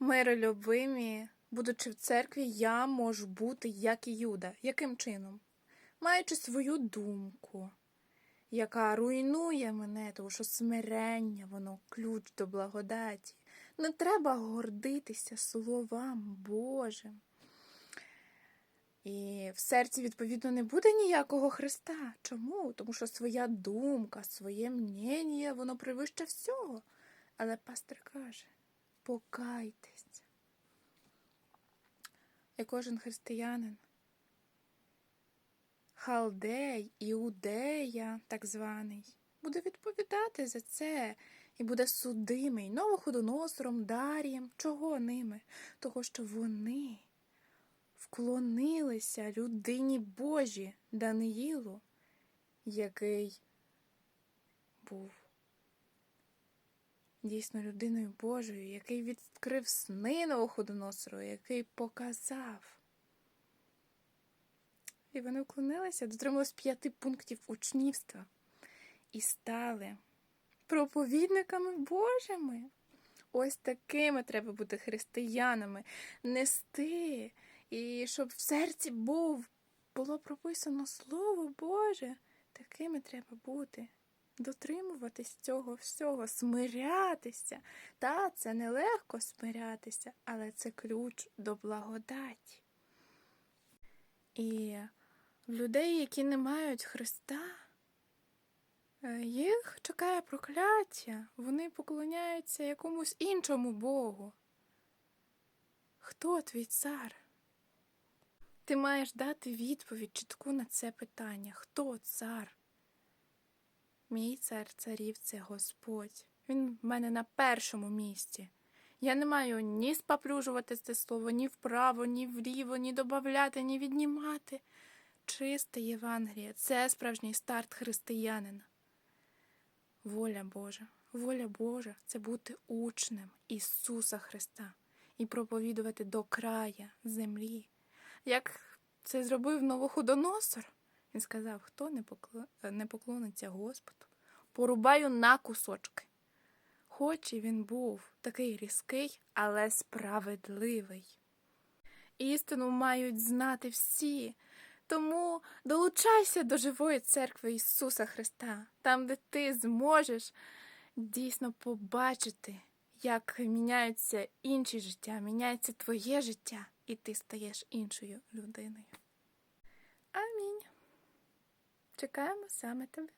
Миролюбимі, будучи в церкві, я можу бути як і Юда. Яким чином? Маючи свою думку, яка руйнує мене, тому що смирення, воно ключ до благодаті. Не треба гордитися словам Божим. І в серці, відповідно, не буде ніякого Христа. Чому? Тому що своя думка, своє мнення, воно превище всього. Але пастор каже: покайтесь. І кожен християнин, халдей, іудея, так званий, буде відповідати за це і буде судимий новоходоносором, Дарієм. Чого ними? Того, що вони вклонилися людині Божі Даниїлу, який був дійсно людиною Божою, який відкрив сни Новоходоносору, який показав. І вони вклонилися, дотрималися п'яти пунктів учнівства і стали проповідниками Божими. Ось такими треба бути християнами, нести, і щоб в серці був, було прописано Слово Боже. Такими треба бути. Дотримуватись цього всього, смирятися. Та, це нелегко смирятися, але це ключ до благодаті. І в людей, які не мають Христа, е, їх чекає прокляття, вони поклоняються якомусь іншому Богу. Хто твій цар? Ти маєш дати відповідь чітку на це питання. Хто цар? Мій цар царів це Господь. Він в мене на першому місці. Я не маю ні спаплюжувати це слово, ні вправо, ні вліво, ні додати, ні віднімати. Чисте Євангеліє це справжній старт християнина. Воля Божа, воля Божа це бути учнем Ісуса Христа і проповідувати до края землі. Як це зробив Новоходоносор, він сказав, хто не, покло... не поклониться Господу, порубаю на кусочки. Хоч і він був такий різкий, але справедливий. Істину мають знати всі, тому долучайся до живої церкви Ісуса Христа, там, де ти зможеш дійсно побачити, як міняються інші життя, міняється твоє життя, і ти стаєш іншою людиною. Амінь. Чекаємо саме тебе.